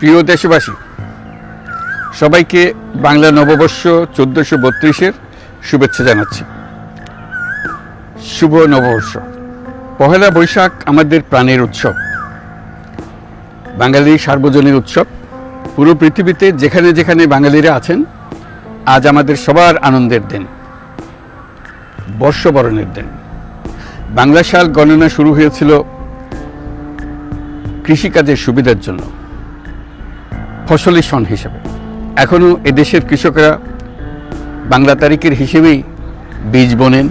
প্রিয় দেশবাসী, সবাইকে বাংলা নববর্ষ চোদ্দোশো বত্রিশের শুভেচ্ছা জানাচ্ছি। শুভ নববর্ষ। পহেলা বৈশাখ আমাদের প্রাণের উৎসব। বাঙালি সার্বজনীন উৎসব। পুরো পৃথিবীতে যেখানে যেখানে বাঙালিরা আছেন, আজ আমাদের সবার আনন্দের দিন। বর্ষবরণের দিন। বাংলা সাল গণনা শুরু হয়েছিল কৃষিকাজের সুবিধার জন্য। ফসলি সন হিসেবে। এখনও এদেশের কৃষকরা বাংলা তারিখের হিসেবেই বীজ বোনেন,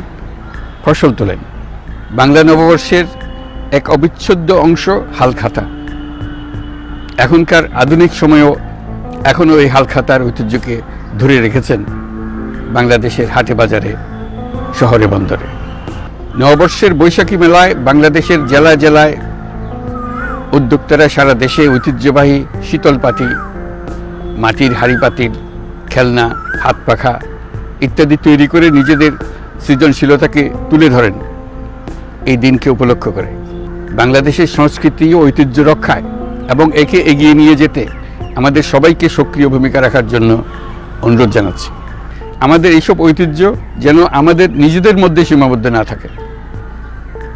ফসল তোলেন। বাংলা নববর্ষের এক অবিচ্ছেদ্য অংশ হালখাতা। এখনকার আধুনিক সময়েও এখনও এই হালখাতার ঐতিহ্যকে ধরে রেখেছেন বাংলাদেশের হাটে বাজারে, শহরে বন্দরে। নববর্ষের বৈশাখী মেলায় বাংলাদেশের জেলায় জেলায় উদ্যোক্তারা সারা দেশে ঐতিহ্যবাহী শীতল পাটি মাটির হাড়ি পাতিল খেলনা, হাত পাখা ইত্যাদি তৈরি করে নিজেদের সৃজনশীলতাকে তুলে ধরেন। এই দিনকে উপলক্ষ করে। বাংলাদেশের সংস্কৃতি ও ঐতিহ্য রক্ষায় এবং একে এগিয়ে নিয়ে যেতে আমাদের সবাইকে সক্রিয় ভূমিকা রাখার জন্য অনুরোধ জানাচ্ছি। আমাদের এইসব ঐতিহ্য যেন আমাদের নিজেদের মধ্যে সীমাবদ্ধ না থাকে।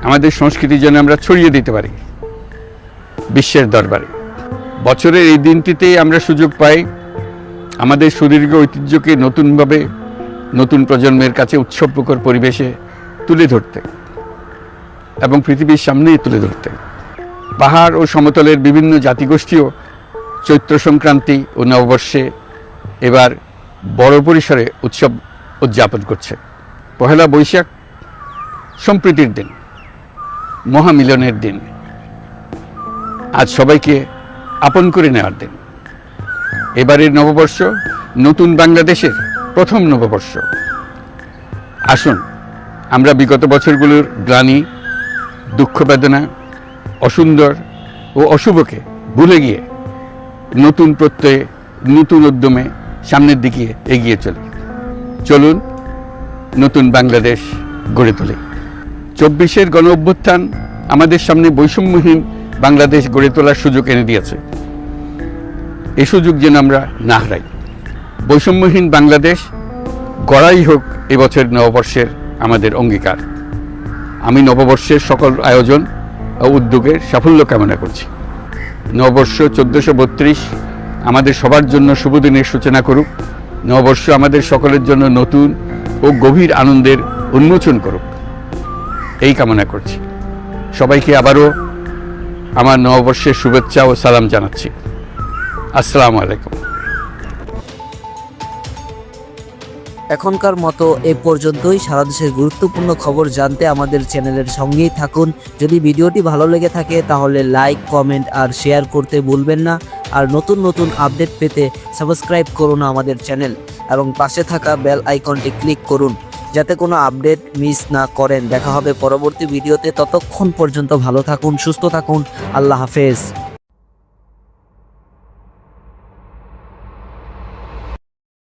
আমাদের সংস্কৃতি যেন আমরা ছড়িয়ে দিতে পারি। বিশ্বের দরবারে। বছরের এই দিনটিতেই আমরা সুযোগ পাই আমাদের সুদীর্ঘ ঐতিহ্যকে নতুনভাবে নতুন প্রজন্মের কাছে উৎসবমুখর পরিবেশে তুলে ধরতে এবং পৃথিবীর সামনেই তুলে ধরতে। পাহাড় ও সমতলের বিভিন্ন জাতিগোষ্ঠীও চৈত্র সংক্রান্তি ও নববর্ষে এবার বড় পরিসরে উৎসব উদযাপন করছে। পহেলা বৈশাখ সম্প্রীতির দিন, মহামিলনের দিন। আজ সবাইকে আপন করে নেওয়ার দিন। এবারের নববর্ষ নতুন বাংলাদেশের প্রথম নববর্ষ। আসুন, আমরা বিগত বছরগুলোর গ্লানি, দুঃখ বেদনা, অসুন্দর ও অশুভকে ভুলে গিয়ে নতুন প্রত্যয়ে, নতুন উদ্যমে সামনের দিকে এগিয়ে চলি। চলুন নতুন বাংলাদেশ গড়ে তুলি। চব্বিশের গণ অভ্যুত্থান আমাদের সামনে বৈষম্যহীন বাংলাদেশ গড়ে তোলার সুযোগ এনে দিয়েছে। এই সুযোগ যেন আমরা না হারাই। বৈষম্যহীন বাংলাদেশ গড়াই হোক এবছর নববর্ষের আমাদের অঙ্গীকার। আমি নববর্ষের সকল আয়োজন ও উদ্যোগের সাফল্য কামনা করছি। নববর্ষ চোদ্দোশো বত্রিশ আমাদের সবার জন্য শুভ দিনের সূচনা করুক। নববর্ষ আমাদের সকলের জন্য নতুন ও গভীর আনন্দের উন্মোচন করুক। এই কামনা করছি। সবাইকে আবারও আমার নববর্ষের শুভেচ্ছা ও সালাম জানাচ্ছি। আসসালামু আলাইকুম। এখনকার মতো এ পর্যন্তই। সারা দেশের গুরুত্বপূর্ণ খবর জানতে আমাদের চ্যানেলের সঙ্গেই থাকুন। যদি ভিডিওটি ভালো লেগে থাকে, তাহলে লাইক, কমেন্ট আর শেয়ার করতে ভুলবেন না। আর নতুন নতুন আপডেট পেতে সাবস্ক্রাইব করুন আমাদের চ্যানেল। এবং পাশে থাকা বেল আইকনটি ক্লিক করুন। যাতে কোনো আপডেট মিস না করেন। দেখা হবে পরবর্তী ভিডিওতে। ততক্ষণ পর্যন্ত ভালো থাকুন, সুস্থ থাকুন। আল্লাহ হাফেজ।